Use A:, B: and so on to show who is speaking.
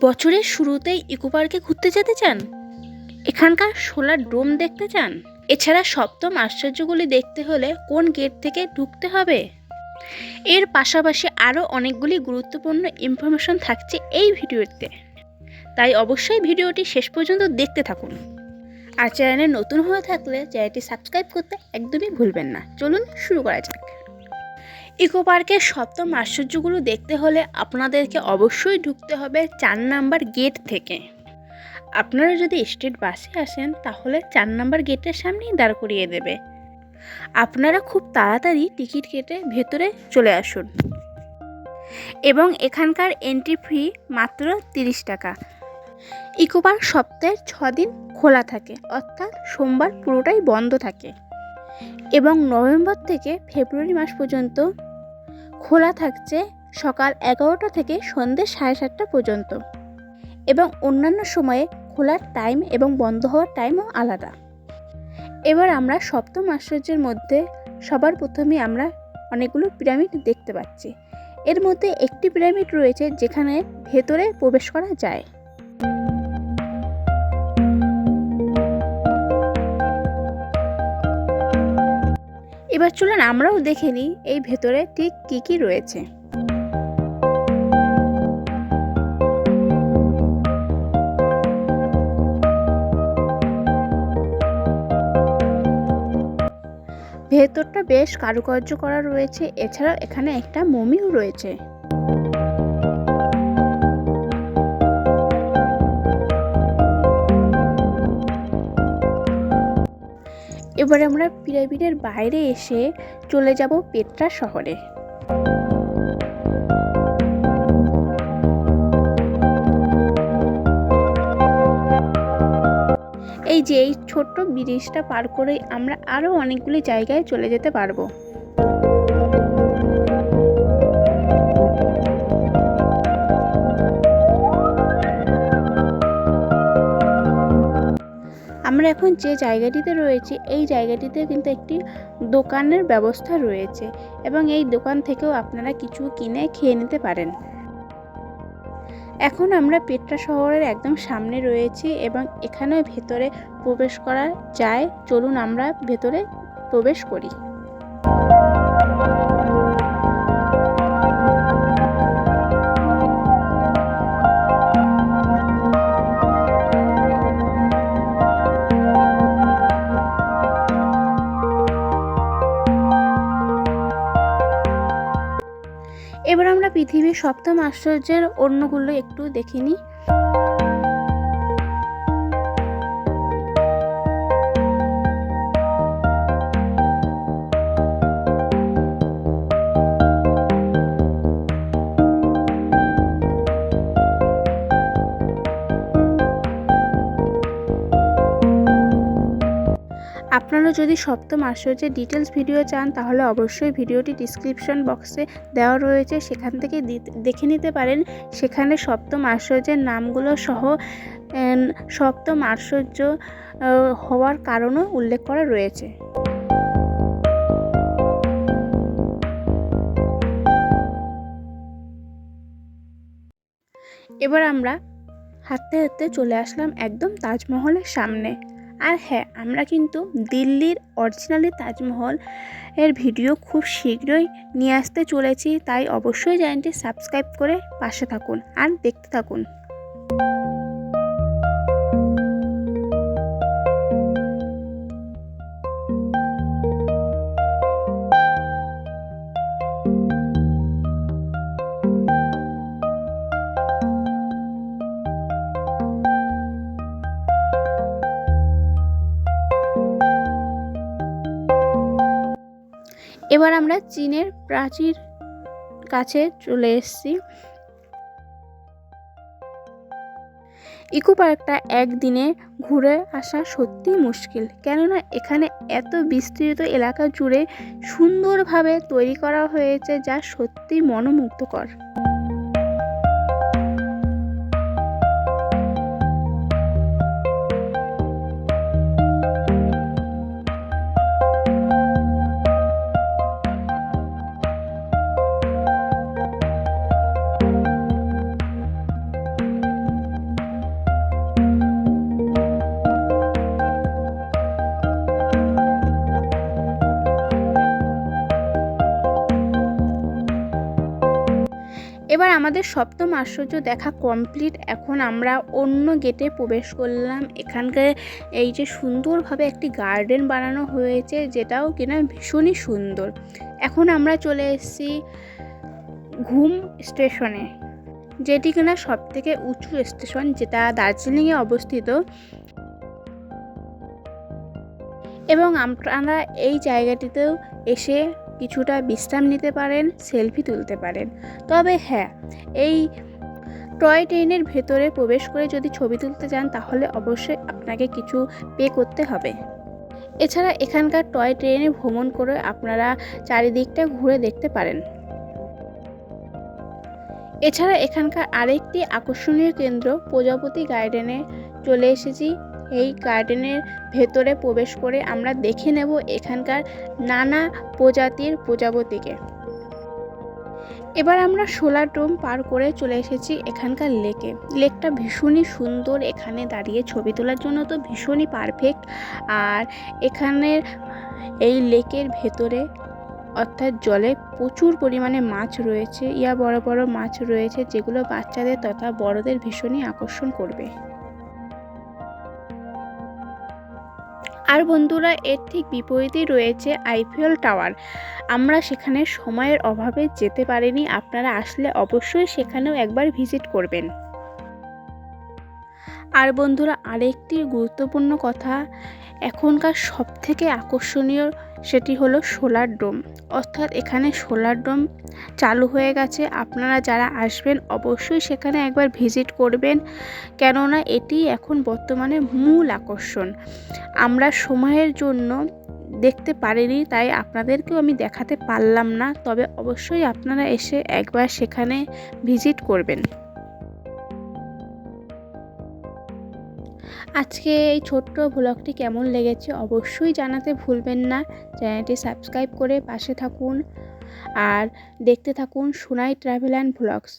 A: বছরের শুরুতেই ইকো পার্কে ঘুরতে যেতে চান? এখানকার সোলার ডোম দেখতে চান? এছাড়া সপ্তম আশ্চর্যগুলি দেখতে হলে কোন গেট থেকে ঢুকতে হবে? এর পাশাপাশি আরও অনেকগুলি গুরুত্বপূর্ণ ইনফরমেশন থাকছে এই ভিডিওতে। তাই অবশ্যই ভিডিওটি শেষ পর্যন্ত দেখতে থাকুন। আর চ্যানেলে নতুন হয়ে থাকলে চ্যানেলটি সাবস্ক্রাইব করতে একদমই ভুলবেন না। চলুন শুরু করা যাক। ইকো পার্কের সপ্তম আশ্চর্যগুলো দেখতে হলে আপনাদেরকে অবশ্যই ঢুকতে হবে চার নাম্বার গেট থেকে। আপনারা যদি স্টেট বাসে আসেন, তাহলে চার নাম্বার গেটের সামনেই দাঁড় করিয়ে দেবে। আপনারা খুব তাড়াতাড়ি টিকিট কেটে ভেতরে চলে আসুন। এবং এখানকার এন্ট্রি ফি মাত্র তিরিশ টাকা। ইকো পার্ক সপ্তাহে ছ দিন খোলা থাকে, অর্থাৎ সোমবার পুরোটাই বন্ধ থাকে। এবং নভেম্বর থেকে ফেব্রুয়ারি মাস পর্যন্ত খোলা থাকছে সকাল এগারোটা থেকে সন্ধ্যে সাড়ে সাতটা পর্যন্ত। এবং অন্যান্য সময়ে খোলার টাইম এবং বন্ধ হওয়ার টাইমও আলাদা। এবার আমরা সপ্তম আশ্চর্যের মধ্যে সবার প্রথমে আমরা অনেকগুলো পিরামিড দেখতে পাচ্ছি। এর মধ্যে একটি পিরামিড রয়েছে যেখানে ভেতরে প্রবেশ করা যায়। এবার চলুন আমরাও দেখে নিই এই ভেতরে ঠিক কি কি রয়েছে। ভেতরটা বেশ কারুকার্য করা রয়েছে। এছাড়াও এখানে একটা মমিও রয়েছে। এবার আমরা পিরামিডের বাইরে এসে চলে যাব পেট্রা শহরে। এই যে, এই ছোট্ট ব্রিজটা পার করে আমরা আরও অনেকগুলি জায়গায় চলে যেতে পারব। এখন যে জায়গাটিতে রয়েছে, এই জায়গাটিতে কিন্তু একটি দোকানের ব্যবস্থা রয়েছে এবং এই দোকান থেকেও আপনারা কিছু কিনে খেয়ে নিতে পারেন। এখন আমরা পেট্রা শহরের একদম সামনে রয়েছি এবং এখানেও ভেতরে প্রবেশ করা যায়। চলুন আমরা ভেতরে প্রবেশ করি। এবার আমরা পৃথিবীর সপ্তম আশ্চর্যের অন্যগুলো একটু দেখে আপনারা যদি সপ্তম আশ্চর্যের ডিটেলস ভিডিও চান, তাহলে অবশ্যই ভিডিওটি ডিসক্রিপশন বক্সে দেওয়া রয়েছে। সেখান থেকে দেখে নিতে পারেন। সেখানে সপ্তম আশ্চর্যের নামগুলো সহ সপ্তম আশ্চর্য হওয়ার কারণও উল্লেখ করা রয়েছে। এবার আমরা হাঁটতে হাঁটতে চলে আসলাম একদম তাজমহলের সামনে। আর হ্যাঁ আমরা কিন্তু দিল্লির অরিজিনালি তাজমহল এর ভিডিও খুব শীঘ্রই নিয়ে আসতে চলেছি, তাই অবশ্যই চ্যানেলটি সাবস্ক্রাইব করে পাশে থাকুন আর দেখতে থাকুন। এবার আমরা চীনের প্রাচীর কাছে চলে এসেছি। ইকো পার্কটা একদিনে ঘুরে আসা সত্যিই মুশকিল, কেননা এখানে এত বিস্তৃত এলাকা জুড়ে সুন্দরভাবে তৈরি করা হয়েছে যা সত্যি মনোমুগ্ধকর। এবার আমাদের সপ্তম আশ্চর্য দেখা কমপ্লিট এখন আমরা অন্য গেটে প্রবেশ করলাম। এখানকার এই যে সুন্দরভাবে একটি গার্ডেন বানানো হয়েছে, যেটাও কিনা ভীষণই সুন্দর। এখন আমরা চলে এসেছি ঘুম স্টেশনে যেটি কিনা সব থেকে উঁচু স্টেশন যেটা দার্জিলিংয়ে অবস্থিত। এবং আপনারা এই জায়গাটিতেও এসে কিছুটা বিশ্রাম নিতে পারেন, সেলফি তুলতে পারেন। তবে হ্যাঁ এই টয় ট্রেনের ভেতরে প্রবেশ করে যদি ছবি তুলতে যান, তাহলে অবশ্যই আপনাকে কিছু পে করতে হবে। এছাড়া এখানকার টয় ট্রেনে ভ্রমণ করে আপনারা চারিদিকটা ঘুরে দেখতে পারেন। এছাড়া এখানকার আরেকটি আকর্ষণীয় কেন্দ্র, প্রজাপতি গার্ডেনে চলে এসেছি। এই গার্ডেনের ভেতরে প্রবেশ করে আমরা দেখে নেব এখানকার নানা প্রজাতির প্রজাপতিকে। এবার আমরা সোলার ডোম পার করে চলে এসেছি এখানকার লেকে। লেকটা ভীষণই সুন্দর, এখানে দাঁড়িয়ে ছবি তোলার জন্য তো ভীষণই পারফেক্ট আর এখানের এই লেকের ভেতরে অর্থাৎ জলে প্রচুর পরিমাণে মাছ রয়েছে, ইয়া বড় বড় মাছ রয়েছে যেগুলো বাচ্চাদের তথা বড়দের ভীষণই আকর্ষণ করবে। আর বন্ধুরা, এর ঠিক বিপরীতেই রয়েছে আইফেল টাওয়ার। আমরা সেখানে সময়ের অভাবে যেতে পারিনি, আপনারা আসলে অবশ্যই সেখানেও একবার ভিজিট করবেন। আর বন্ধুরা, আরেকটি গুরুত্বপূর্ণ কথা এখনকার সবথেকে আকর্ষণীয় সেটি হলো সোলার ডোম। অর্থাৎ এখানে সোলার ডোম চালু হয়ে গেছে। আপনারা যারা আসবেন, অবশ্যই সেখানে একবার ভিজিট করবেন। কেননা এটি এখন বর্তমানে মূল আকর্ষণ। আমরা সময়ের জন্য দেখতে পারিনি, তাই আপনাদেরকেও আমি দেখাতে পারলাম না। তবে অবশ্যই আপনারা এসে একবার সেখানে ভিজিট করবেন। আজকে এই ছোট্ট ভ্লগটি কেমন লেগেছে অবশ্যই জানাতে ভুলবেন না। চ্যানেলটি সাবস্ক্রাইব করে পাশে থাকুন। আর দেখতে থাকুন সোনাই ট্রাভেল অ্যান্ড ভ্লগস